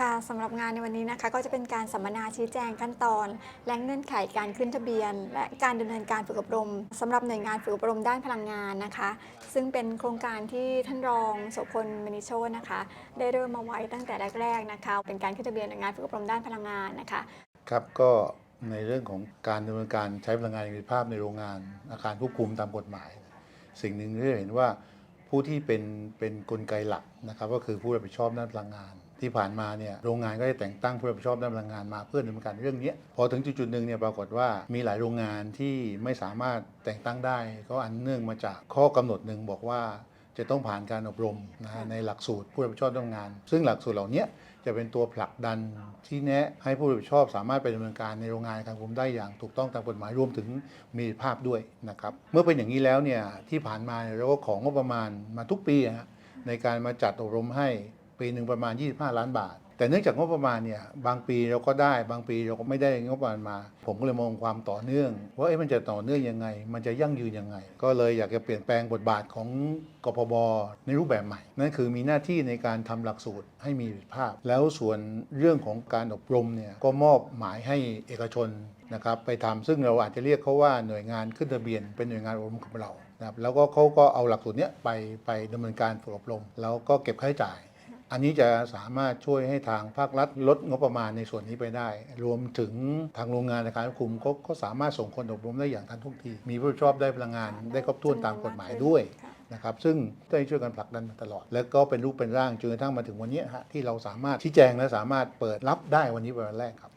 ค่ะสำหรับงานในวันนี้นะคะก็จะเป็นการสัมมนาชี้แจงขั้นตอน และเงื่อนไขการขึ้นทะเบียน และการดำเนินการฝึกอบรมสำหรับหน่วยงานฝึกอบรมด้านพลังงานนะคะ ซึ่งเป็นโครงการที่ท่านรองโสพลมณิโชตนะคะ ได้เริ่มมาไว้ตั้งแต่แรกๆนะคะ เป็นการขึ้นทะเบียนหน่วยงานฝึกอบรมด้านพลังงานนะคะครับก็ในเรื่องของการดำเนินการใช้พลังงานอย่างมีภาพในโรงงาน อาคารควบคุมตามกฎหมาย สิ่งหนึ่งที่เราเห็นว่าผู้ที่เป็นเป็นกลไกหลักนะครับ ก็คือผู้รับผิดชอบด้านพลังงาน ที่ผ่านมาเนี่ยโรงงานก็ได้แต่งตั้งผู้รับผิดชอบด้านพลังงานมาเพื่อดำเนินการเรื่องเนี้ยพอถึงจุดๆหนึ่งเนี่ยปรากฏว่ามีหลายโรงงานที่ไม่สามารถแต่งตั้งได้ ก็อันเนื่องมาจากข้อกำหนดหนึ่งบอกว่าจะต้องผ่านการอบรมนะฮะในหลักสูตรผู้รับผิดชอบด้านพลังงาน ซึ่งหลักสูตรเหล่าเนี้ยจะเป็นตัวผลักดันที่แนะให้ผู้รับผิดชอบสามารถไปดำเนินการในโรงงานการคุมได้อย่างถูกต้องตามกฎหมายรวมถึงมีประสิทธิภาพด้วยนะครับเมื่อเป็นอย่างนี้แล้วเนี่ยที่ผ่านมาเนี่ยเราก็ของงบประมาณมาทุกปีอะฮะในการมาจัดอบรมให้ ปีหนึ่งประมาณ 25 ล้านบาท แต่เนื่องจากงบประมาณเนี่ยบางปีเราก็ได้บางปีเราก็ไม่ได้งบประมาณมา ผมก็เลยมองความต่อเนื่องว่าเอ๊ะมันจะต่อเนื่องยังไง มันจะยั่งยืนยังไง ก็เลยอยากจะเปลี่ยนแปลงบทบาทของกพบในรูปแบบใหม่ นั่นคือมีหน้าที่ในการทำหลักสูตรให้มีภาพ แล้วส่วนเรื่องของการอบรมเนี่ยก็มอบหมายให้เอกชนนะครับไปทำซึ่งเราอาจจะเรียกเขาว่าหน่วยงานขึ้นทะเบียนเป็นหน่วยงานอบรมของเรานะครับแล้วก็เขาก็เอาหลักสูตรเนี้ยไปไปดำเนินการฝึกอบรม แล้วก็เก็บค่าใช้จ่าย อันนี้จะสามารถช่วยให้ทางภาครัฐลดงบประมาณในส่วนนี้ไปได้ รวมถึงทางโรงงานในการควบคุมก็ก็สามารถส่งคนอบรมได้อย่างทันท่วงที มีผู้รับผิดชอบได้พลังงานได้ครบถ้วนตามกฎหมายด้วยค่ะนะครับซึ่งได้ช่วยกันผลักดันมาตลอด แล้วก็เป็นรูปเป็นร่างจนกระทั่งมาถึงวันนี้ฮะที่เราสามารถชี้แจงและสามารถเปิดรับได้วันนี้เป็นวันแรกครับ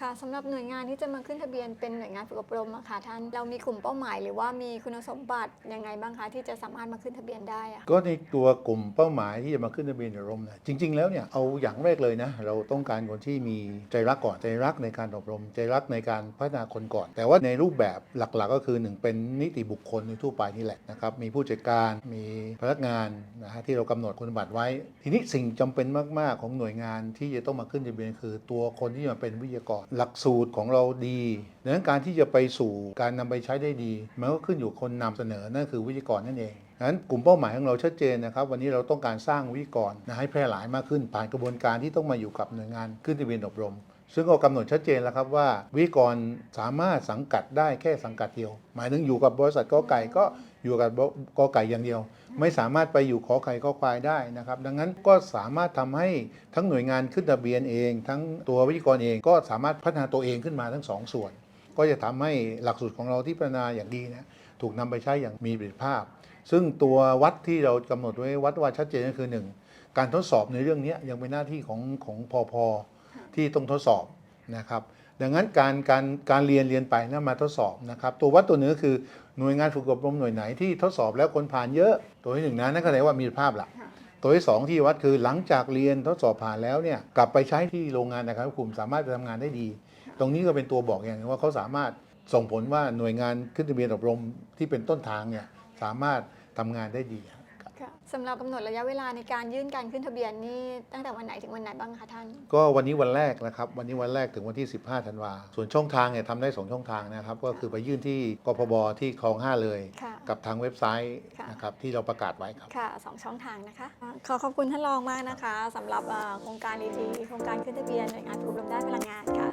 ค่ะสำหรับหน่วยงานที่จะมาขึ้นทะเบียนเป็นหน่วยงานฝึกอบรมอะค่ะท่านเรามีกลุ่มเป้าหมาย หรือว่ามีคุณสมบัติยังไงบ้างคะที่จะสามารถมาขึ้นทะเบียนได้อะก็ในตัวกลุ่มเป้าหมายที่จะมาขึ้นทะเบียนอบรมนี่ยจริง ๆ แล้วเนี่ยเอาอย่างแรกเลยนะเราต้องการคนที่มีใจรักก่อนใจรักในการอบรม ใจรักในการพัฒนาคนก่อน แต่ว่าในรูปแบบหลักๆ ก็คือหนึ่งเป็นนิติบุคคลในทั่วไปนี่แหละนะครับมีผู้จัดการมีพนักงานนะฮะที่เรากำหนดคุณสมบัติไว้ ทีนี้สิ่งจำเป็นมากๆของหน่วยงานที่จะต้องมาขึ้นทะเบียนคือ ตัวคนที่มาเป็นวิทยากรหลักสูตรของเราดีดังนั้นการที่จะไปสู่การนำไปใช้ได้ดี มันก็ขึ้นอยู่คนนำเสนอนั่นคือวิทยากรนั่นเองดังนั้นกลุ่มเป้าหมายของเราชัดเจนนะครับ วันนี้เราต้องการสร้างวิทยากรนะให้แพร่หลายมากขึ้น ผ่านกระบวนการที่ต้องมาอยู่กับหน่วยงานขึ้นทะเบียนอบรม ซึ่งก็กำหนดชัดเจนแล้วครับว่าวิทยากรสามารถสังกัดได้แค่สังกัดเดียว หมายถึงอยู่กับบริษัทกอไก่ก็ อยู่กับกอไก่อย่างเดียว ไม่สามารถไปอยู่ขอไข่ขอควายได้นะครับ ดังนั้นก็สามารถทำให้ทั้งหน่วยงานขึ้นทะเบียนเอง ทั้งตัววิทยกรเองก็สามารถพัฒนาตัวเองขึ้นมาทั้งสองส่วน ก็จะทำให้หลักสูตรของเราที่พัฒนาอย่างดีนะถูกนำไปใช้อย่างมีประสิทธิภาพ ซึ่งตัววัดที่เรากำหนดไว้วัดว่าชัดเจนก็คือหนึ่งการทดสอบในเรื่องนี้ยังเป็นหน้าที่ของของพอพอที่ต้องทดสอบนะครับ ดังนั้นการการการเรียนเรียนไปนะมาทดสอบนะครับตัววัดตัวหนึ่งก็คือหน่วยงานฝึกอบรมหน่วยไหนที่ทดสอบแล้วคนผ่านเยอะ ตัวที่หนึ่งนะนั่นก็แสดงว่ามีภาพละค่ะตัวที่สองที่วัดคือหลังจากเรียนทดสอบผ่านแล้วเนี่ยกลับไปใช้ที่โรงงานนะครับควบคุมสามารถไปทำงานได้ดี ตรงนี้ก็เป็นตัวบอกอย่างหนึงว่าเขาสามารถส่งผลว่าหน่วยงานขึ้นทะเบียนอบรมที่เป็นต้นทางเนี่ยสามารถทำงานได้ดีครับค่ะ สำหรับกำหนดระยะเวลาในการยื่นการขึ้นทะเบียนนี่ตั้งแต่วันไหนถึงวันไหนบ้างคะท่าน ก็วันนี้วันแรกนะครับ วันนี้วันแรกถึงวันที่ 15 ธันวา ส่วนช่องทางเนี่ยทำได้ 2 ช่องทางนะครับ ก็คือไปยื่นที่กพบที่คลอง 5 เลย ค่ะกับทางเว็บไซต์ค่ะ นะครับที่เราประกาศไว้ครับ ค่ะสองช่องทางนะคะอ่าขอขอบคุณท่านรองมากนะคะสำหรับอ่าโครงการดีๆโครงการขึ้นทะเบียนหน่วยงานฝึกอบรมด้านพลังงานค่ะ